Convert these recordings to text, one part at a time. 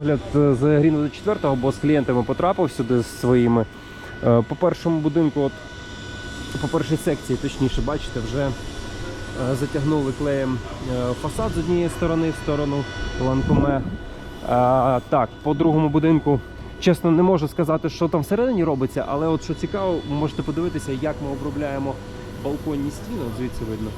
Огляд з Гріну до 4 бо з клієнтами потрапив сюди з своїми. Е, По першому будинку, от, по першій секції, точніше, бачите, вже е, затягнули клеєм е, фасад з однієї сторони в сторону ланкоме. А, так, по другому будинку, чесно, не можу сказати, що там всередині робиться, але от що цікаво, можете подивитися, як ми обробляємо балконні стіни, от звідси видно.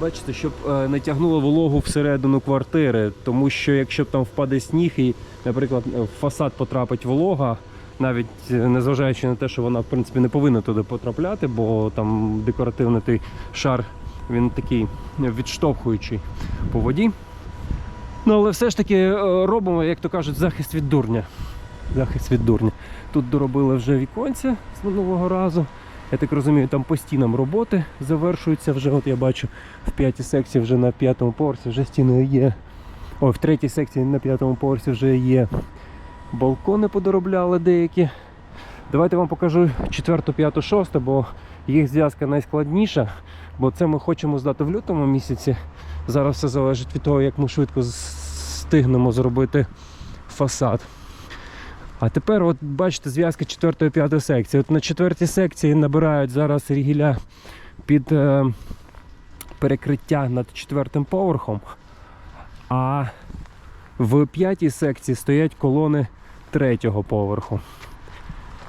Бачите, щоб е, не тягнуло вологу всередину квартири, тому що якщо там впаде сніг і, наприклад, в фасад потрапить волога, навіть е, незважаючи на те, що вона в принципі не повинна туди потрапляти, бо там декоративний той шар він такий відштовхуючий по воді. Ну, але все ж таки е, робимо, як то кажуть, захист від дурня. Захист від дурня. Тут доробили вже віконця з минулого разу. Я так розумію, там по роботи завершуються вже. От я бачу в п'ятій секції вже на п'ятому поверсі вже стіни є. Ой, в третій секції на п'ятому поверсі вже є. Балкони подоробляли деякі. Давайте вам покажу четверту, п'яту, шосту, бо їх зв'язка найскладніша. Бо це ми хочемо здати в лютому місяці. Зараз все залежить від того, як ми швидко встигнемо зробити фасад. А тепер, от бачите, зв'язка 4-5 секції. От на четвертій секції набирають зараз рігіля під е, перекриття над четвертим поверхом. А в п'ятій секції стоять колони третього поверху.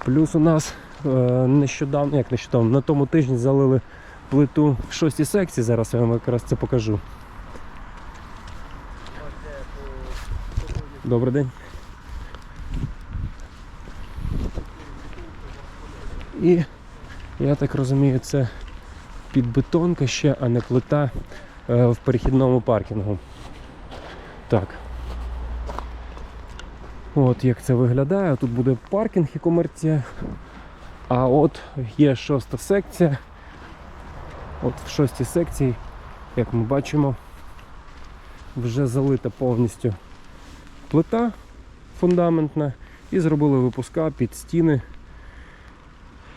Плюс у нас е, нещодавно, як нещодавно, на тому тижні залили плиту в шостій секції. Зараз я вам якраз це покажу. Добрий день. І я так розумію, це підбетонка ще, а не плита е, в перехідному паркінгу. Так. От як це виглядає. Тут буде паркінг і комерція. А от є шоста секція. От в шостій секції, як ми бачимо, вже залита повністю плита фундаментна і зробили випуска під стіни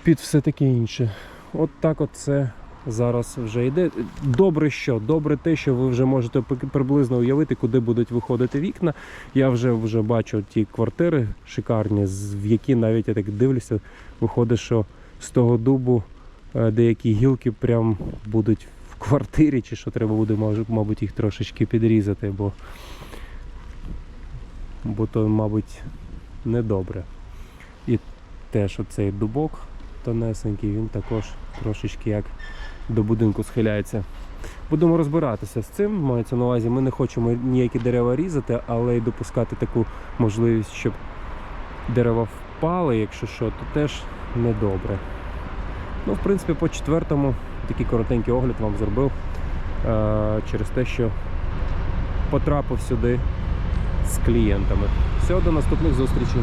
під все таке інше. От так от це зараз вже йде. Добре що? Добре те, що ви вже можете приблизно уявити, куди будуть виходити вікна. Я вже вже бачу ті квартири шикарні, в які навіть я так дивлюся, виходить, що з того дубу е, деякі гілки прям будуть в квартирі, чи що треба буде, мабуть, їх трошечки підрізати, бо, бо то, мабуть, недобре. І теж оцей дубок тонесенький, він також трошечки як до будинку схиляється. Будемо розбиратися з цим. Мається на увазі, ми не хочемо ніякі дерева різати, але й допускати таку можливість, щоб дерева впали, якщо що, то теж недобре. Ну, в принципі, по четвертому такий коротенький огляд вам зробив е- через те, що потрапив сюди з клієнтами. Все, до наступних зустрічей.